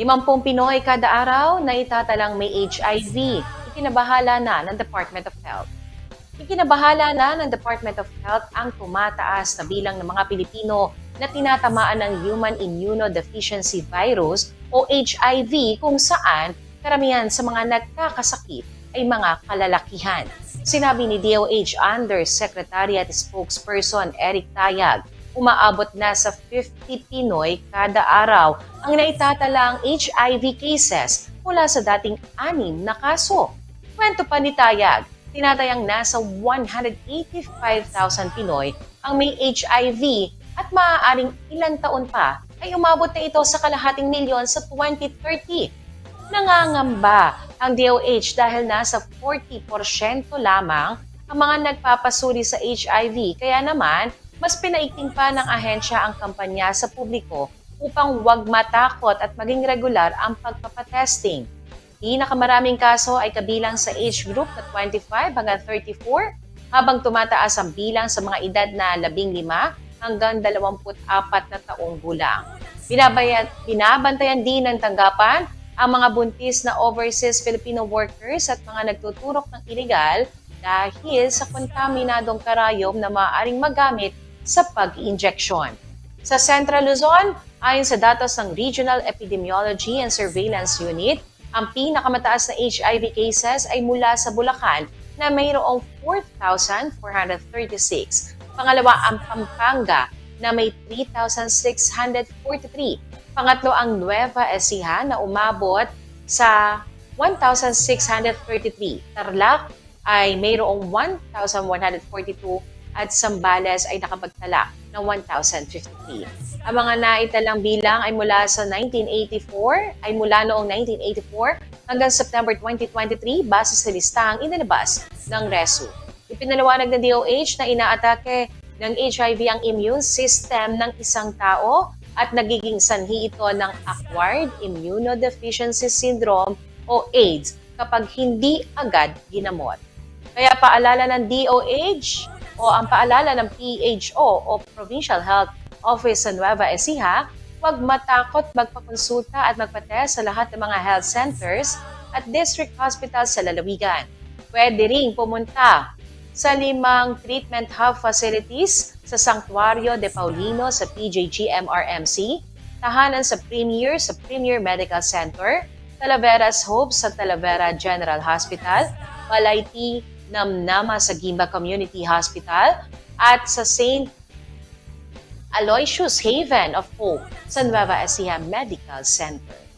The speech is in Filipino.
Limampung Pinoy kada araw na itatalang may HIV. Ikinabahala na ng Department of Health. Ikinabahala na ng Department of Health ang tumataas na bilang ng mga Pilipino na tinatamaan ng Human Immunodeficiency Virus o HIV kung saan karamihan sa mga nagkakasakit ay mga kalalakihan. Sinabi ni DOH Undersecretary at Spokesperson Eric Tayag, umaabot na sa 50 Pinoy kada araw ang naitatalang HIV cases mula sa dating anim na kaso. Kwento pa ni Tayag, tinatayang nasa 185,000 Pinoy ang may HIV at maaaring ilang taon pa ay umabot na ito sa kalahating milyon sa 2030. Nangangamba ang DOH dahil nasa 40% lamang ang mga nagpapasuri sa HIV kaya naman mas pinaigting pa ng ahensya ang kampanya sa publiko upang huwag matakot at maging regular ang pagpapatesting. Pinakamaraming kaso ay kabilang sa age group na 25 hanggang 34 habang tumataas ang bilang sa mga edad na 15 hanggang 24 na taong gulang. Binabayan, binabantayan din ng tanggapan ang mga buntis na overseas Filipino workers at mga nagtuturok ng iligal dahil sa kontaminadong karayom na maaaring magamit sa pag-injection. Sa Central Luzon, ayon sa datos ng Regional Epidemiology and Surveillance Unit, ang pinakamataas na HIV cases ay mula sa Bulacan na mayroong 4,436. Pangalawa ang Pampanga na may 3,643. Pangatlo ang Nueva Ecija na umabot sa 1,633. Tarlac ay mayroong 1,142 at Sambales ay nakapagtala ng 1,053. Ang mga naitalang bilang ay mula sa 1984, ay mula noong 1984 hanggang September 2023 base sa listahang inilabas ng RESU. Ipinaliwanag ng DOH na inaatake ng HIV ang immune system ng isang tao at nagiging sanhi ito ng Acquired Immunodeficiency Syndrome o AIDS kapag hindi agad ginamot. Kaya paalala ng DOH o ang paalala ng PHO o Provincial Health Office sa Nueva Ecija, huwag matakot magpakonsulta at magpatest sa lahat ng mga health centers at district hospitals sa lalawigan. Pwede ring pumunta sa limang treatment hub facilities sa Sanctuario de Paulino sa PJG MRMC, tahanan sa Premier sa Premier Medical Center, Talaveras Hope sa Talavera General Hospital, Malayti Namnama sa Gimba Community Hospital, at sa St. Aloysius Haven of Hope sa Nueva Ecija Medical Center.